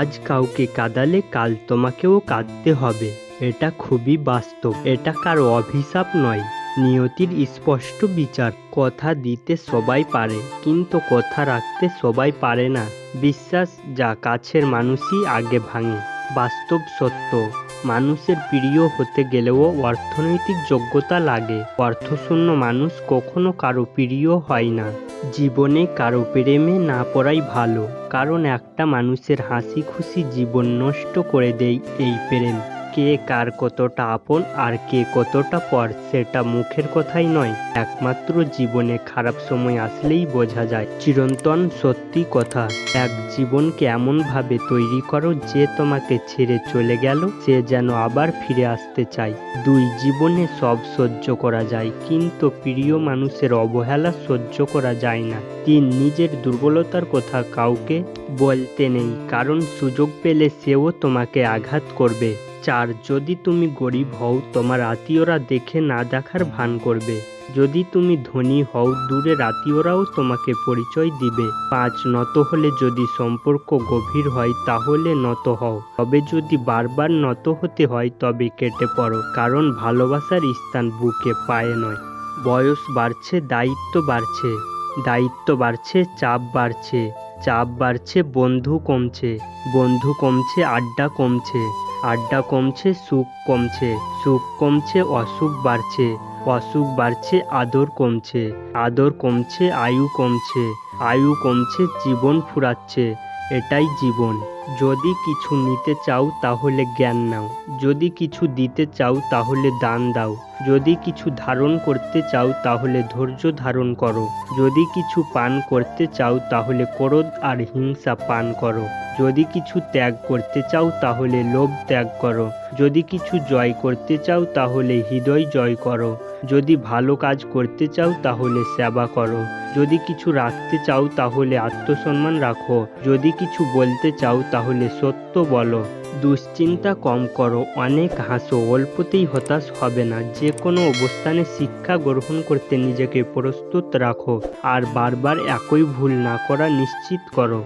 আজ কাউকে কাঁদালে কাল তোমাকেও কাঁদতে হবে। এটা খুবই বাস্তব, এটা কারও অভিশাপ নয়। নিয়তির স্পষ্ট বিচার, কথা দিতে সবাই পারে, কিন্তু কথা রাখতে সবাই পারে না। বিশ্বাস, যা কাছের মানুষই আগে ভাঙে। বাস্তব সত্য, মানুষের প্রিয় হতে গেলেও অর্থনৈতিক যোগ্যতা লাগে। অর্থশূন্য মানুষ কখনো কারও প্রিয় হয় না। জীবনে কারও প্রেমে না পড়াই ভালো, কারণ একটা মানুষের হাসি খুশি জীবন নষ্ট করে দেয় এই প্রেম। কে কার কতটা আপন আর কে কতটা পর সেটা মুখের কথাই নয়। একমাত্র জীবনে খারাপ সময় আসলেই বোঝা যায়। চিরন্তন সত্যি কথা, এক জীবনকে এমনভাবে তৈরি করো যে তোমাকে ছেড়ে চলে গেল, সে যেন আবার ফিরে আসতে চায়। দুই জীবনে সব সহ্য করা যায়, কিন্তু প্রিয় মানুষের অবহেলা সহ্য করা যায় না। তিন, নিজের দুর্বলতার কথা কাউকে বলতে নেই, কারণ সুযোগ পেলে সেও তোমাকে আঘাত করবে। চার, যদি তুমি গরিব হও, তোমার আত্মীয়রা দেখে না দেখার ভান করবে। যদি তুমি ধনী হও দূরের আত্মীয়রাও তোমাকে পরিচয় দিবে। পাঁচ, নত হলে যদি সম্পর্ক গভীর হয়, তাহলে নত হও। তবে যদি বারবার নত হতে হয়, তবে কেটে পড়ো, কারণ ভালোবাসার স্থান বুকে পায়ে নয়। বয়স বাড়ছে, দায়িত্ব বাড়ছে। দায়িত্ব বাড়ছে, চাপ বাড়ছে। চাপ বাড়ছে, বন্ধু কমছে। বন্ধু কমছে, আড্ডা কমছে। আড্ডা কমছে, সুখ কমছে সুখ কমছে, অসুখ বাড়ছে অসুখ বাড়ছে, আদর কমছে আদর কমছে, আয়ু কমছে আয়ু কমছে, জীবন ফুরাচ্ছে, এটাই জীবন। যদি কিছু নিতে চাও তাহলে জ্ঞান নাও, যদি কিছু দিতে চাও তাহলে দান দাও। যদি কিছু ধারণ করতে চাও তাহলে ধৈর্য ধারণ করো। যদি কিছু পান করতে চাও তাহলে ক্রোধ আর হিংসা পান করো। যদি কিছু ত্যাগ করতে চাও তাহলে লোভ ত্যাগ করো। যদি কিছু জয় করতে চাও তাহলে হৃদয় জয় করো। যদি ভালো কাজ করতে চাও তাহলে সেবা করো। যদি কিছু রাখতে চাও তাহলে আত্মসম্মান রাখো। যদি কিছু বলতে চাও তাহলে সত্য বলো। দুশ্চিন্তা কম করো, অনেক হাসো, অল্পতেই হতাশ হবে না। যে কোনো অবস্থানে শিক্ষা গ্রহণ করতে নিজেকে প্রস্তুত রাখো আর বারবার একই ভুল না করা নিশ্চিত করো।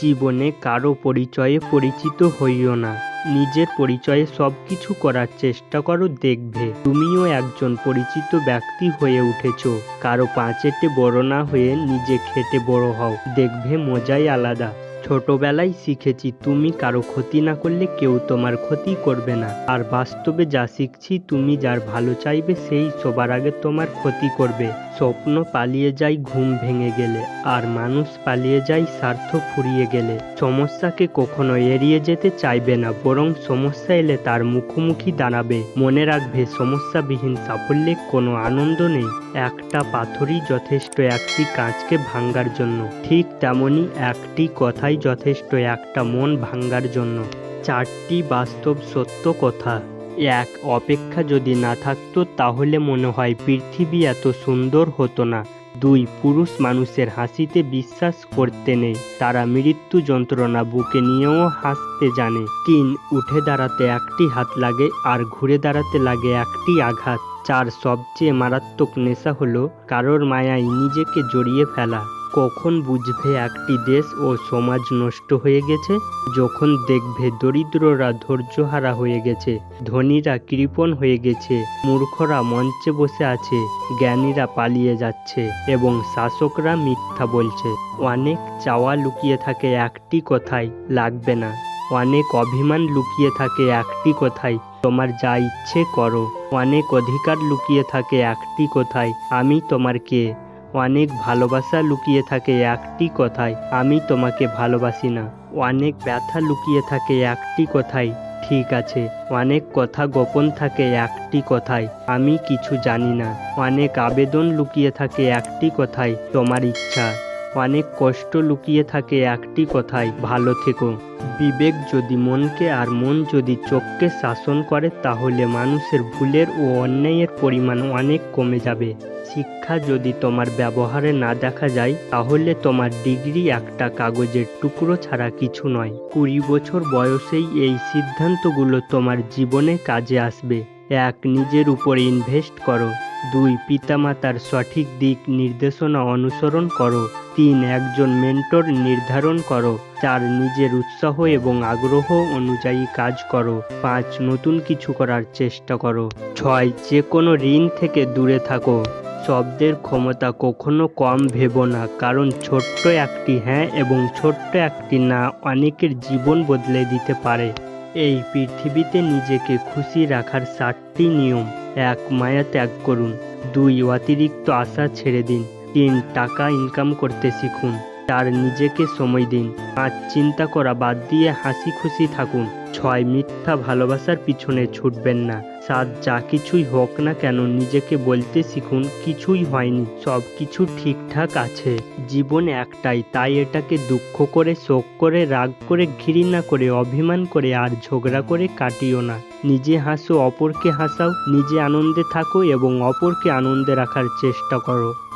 জীবনে কারও পরিচয়ে পরিচিত হইও না। নিজের পরিচয়ে সব কিছু করার চেষ্টা করো, দেখবে তুমিও একজন পরিচিত ব্যক্তি হয়ে উঠেছ। কারও পাঁচেটে বড় না হয়ে নিজে খেটে বড় হও, দেখবে মজাই আলাদা। ছোটবেলায় শিখেছি, তুমি কারও ক্ষতি না করলে কেউ তোমার ক্ষতি করবে না। আর বাস্তবে যা শিখছি, তুমি যার ভালো চাইবে, সেই সবার আগে তোমার ক্ষতি করবে। স্বপ্ন পালিয়ে যায় ঘুম ভেঙে গেলে, আর মানুষ পালিয়ে যায় স্বার্থ ফুরিয়ে গেলে। সমস্যাকে কখনো এড়িয়ে যেতে চাইবে না, বরং সমস্যা এলে তার মুখোমুখি দাঁড়াবে। মনে রাখবে, সমস্যাবিহীন সাফল্যে কোনো আনন্দ নেই। একটা পাথরই যথেষ্ট, একটি কাঁচকে ভাঙ্গার জন্য। ঠিক তেমনই একটি কথাই যথেষ্ট, একটা মন ভাঙ্গার জন্য। চারটি বাস্তব সত্য কথা। এক অপেক্ষা যদি না থাকতো, তাহলে মনে হয় পৃথিবী এত সুন্দর হতো না। দুই পুরুষ মানুষের হাসিতে বিশ্বাস করতে নেই। তারা মৃত্যু যন্ত্রণা বুকে নিয়েও হাসতে জানে। তিন, উঠে দাঁড়াতে একটি হাত লাগে আর ঘুরে দাঁড়াতে লাগে একটি আঘাত। চার, সবচেয়ে মারাত্মক নেশা হলো কারোর মায়ায় নিজেকে জড়িয়ে ফেলা। কখন বুঝবে একটি দেশ ও সমাজ নষ্ট হয়ে গেছে? যখন দেখবে দরিদ্ররা ধৈর্যহারা হয়ে গেছে, ধনীরা কৃপণ হয়ে গেছে, মূর্খরা মঞ্চে বসে আছে, জ্ঞানীরা পালিয়ে যাচ্ছে এবং শাসকরা মিথ্যা বলছে। অনেক চাওয়া লুকিয়ে থাকে একটি কথাই লাগবে না। অনেক অভিমান লুকিয়ে থাকে একটি কথাই তোমার যা ইচ্ছে করো। অনেক অধিকার লুকিয়ে থাকে একটি কথাই আমি তোমার কে? অনেক ভালোবাসা লুকিয়ে থাকে একটি কথায়। আমি তোমাকে ভালোবাসি না। অনেক ব্যথা লুকিয়ে থাকে একটি কথায়। ঠিক আছে। অনেক কথা গোপন থাকে একটি কথায়। আমি কিছু জানি না। অনেক আবেদন লুকিয়ে থাকে একটি কথায় তোমার ইচ্ছা। অনেক কষ্ট লুকিয়ে থাকে একটি কথায়। ভালো থেকো। বিবেক যদি মনকে আর মন যদি চোখকে শাসন করে, তাহলে মানুষের ভুলের ও অন্যায়ের পরিমাণ অনেক কমে যাবে। শিক্ষা যদি তোমার ব্যবহারে না দেখা যায়, তাহলে তোমার ডিগ্রি একটা কাগজের টুকরো ছাড়া কিছু নয়। কুড়ি বছর বয়সেই এই সিদ্ধান্তগুলো তোমার জীবনে কাজে আসবে। এক, নিজের উপর ইনভেস্ট করো। দুই, পিতামাতার সঠিক দিক নির্দেশনা অনুসরণ করো। তিন, একজন মেন্টর নির্ধারণ করো। চার, নিজের উৎসাহ এবং আগ্রহ অনুযায়ী কাজ করো। পাঁচ, নতুন কিছু করার চেষ্টা করো। ছয় যে কোনো ঋণ থেকে দূরে থাকো। শব্দের ক্ষমতা কখনো কম ভেবো না, কারণ ছোট্ট একটি হ্যাঁ এবং ছোট্ট একটি না অনেকের জীবন বদলে দিতে পারে। এই পৃথিবীতে নিজেকে খুশি রাখার ষাটটি নিয়ম। এক, মায়া ত্যাগ করুন। দুই, অতিরিক্ত আশা ছেড়ে দিন। তিন, টাকা ইনকাম করতে শিখুন। চার, নিজেকে সময় দিন। পাঁচ, চিন্তা করা বাদ দিয়ে হাসি খুশি থাকুন। ছয়, মিথ্যা ভালোবাসার পিছনে ছুটবেন না। সাত যা কিছুই হোক না কেন, নিজেকে বলতে শিখুন, কিছুই হয়নি, সব কিছু ঠিকঠাক আছে। জীবন একটাই, তাই এটাকে দুঃখ করে, শোক করে, রাগ করে, ঘৃণা করে, অভিমান করে, আর ঝগড়া করে কাটিও না। নিজে হাসো, অপরকে হাসাও, নিজে আনন্দে থাকো এবং অপরকে আনন্দে রাখার চেষ্টা করো।